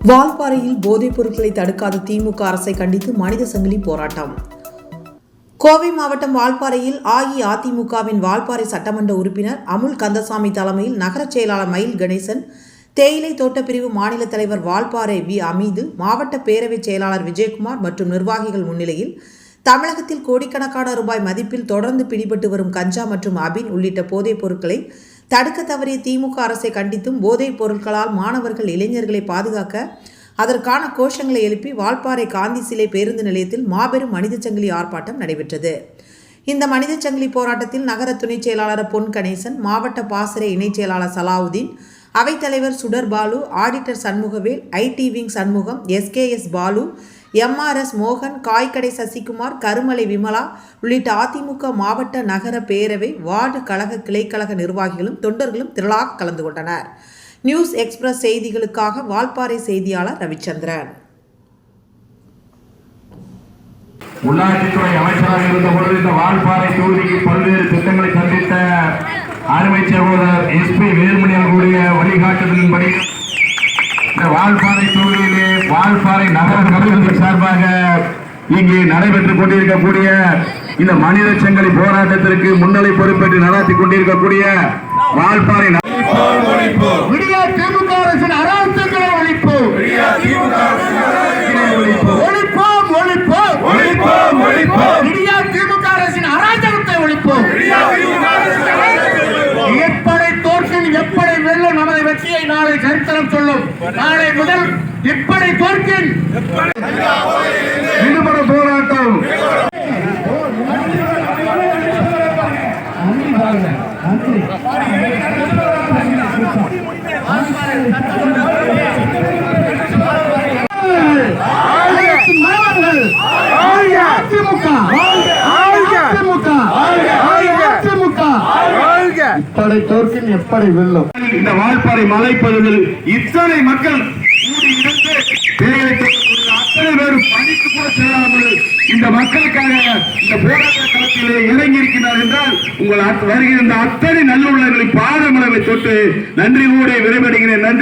வால்பாறையில் போதைப் பொருட்களை தடுக்காத திமுக அரசை கண்டித்து மனித சங்கிலி போராட்டம். கோவை மாவட்டம் வால்பாறையில் அஇஅதிமுகவின் வால்பாறை சட்டமன்ற உறுப்பினர் அமுல் கந்தசாமி தலைமையில் நகரச் செயலாளர் மயில் கணேசன் தேயிலை தோட்டப்பிரிவு மாநில தலைவர் வால்பாறை வி. அமீது மாவட்ட பேரவைச் செயலாளர் விஜயகுமார் மற்றும் நிர்வாகிகள் முன்னிலையில் தமிழகத்தில் கோடிக்கணக்கான ரூபாய் மதிப்பில் தொடர்ந்து பிடிபட்டு வரும் கஞ்சா மற்றும் அபின் உள்ளிட்ட போதைப் பொருட்களை தடுக்க தவறிய திமுக அரசை கண்டித்தும் போதைப் பொருட்களால் மாணவர்கள் இளைஞர்களை பாதுகாக்க அதற்கான கோஷங்களை எழுப்பி வால்பாறை காந்தி சிலை பேருந்து நிலையத்தில் மாபெரும் மனித சங்கிலி ஆர்ப்பாட்டம் நடைபெற்றது. இந்த மனித சங்கிலி போராட்டத்தில் நகர துணைச் செயலாளர் பொன் கணேசன் மாவட்ட பாசறை இணைச் செயலாளர் சலாவுதீன் அவைத்தலைவர் Sudar Balu auditor Shanmugavel IT wing Shanmugam SKS Balu MRS மோகன் காய்கடை சசிகுமார் கருமலை விமலா உள்ளிட்ட அதிமுக மாவட்ட நகர பேரவை வார்டு கழக கிளைக்கழக நிர்வாகிகளும் தொண்டர்களும் திரளாக கலந்து கொண்டனர். நியூஸ் எக்ஸ்பிரஸ் செய்திகளுக்காக வால்பாறை செய்தியாளர் ரவிச்சந்திரன். உள்ளாட்சித்துறை அமைச்சராக இருந்த பொழுது இந்த வால்பாறை தொகுதிக்கு பல்வேறு திட்டங்களை அருமை சகோதரர் எஸ்பி வேலுமணி அவர்களுடைய வழிகாட்டுதலின்படி இந்த வால்பாறை தொகுதியிலே வால்பாறை நகர கழகத்தின் சார்பாக இங்கே நடைபெற்றுக் கொண்டிருக்கக்கூடிய இந்த மனித சங்கலி போராட்டத்திற்கு முன்னிலை பொறுப்பேற்று நடாத்தி கொண்டிருக்கக்கூடிய வால்பாறை கட்சியை நாளை சரித்திரம் சொல்லும். நாளை முதல் இப்படி தோற்கின் விடுபட போராட்டம் அனைத்து மாணவர்கள் அதிமுக அதிமுக அதிமுக எப்படி தோற்கின் எப்படி வெல்லும். இந்த வால்பாறை மலைப்பகுதியில் இத்தனை மக்கள் கூடி இருந்து அத்தனை பேர் பணிக்கு கூட செல்லாமல் இந்த மக்களுக்காக இந்த போராட்ட களத்திலே இறங்கி இருக்கிறார் என்றால் உங்கள் வருகின்ற அத்தனை நல்லுள்ளங்களை பாதமளவை தொட்டு நன்றி கூட விரைவடைகிறேன் நன்றி.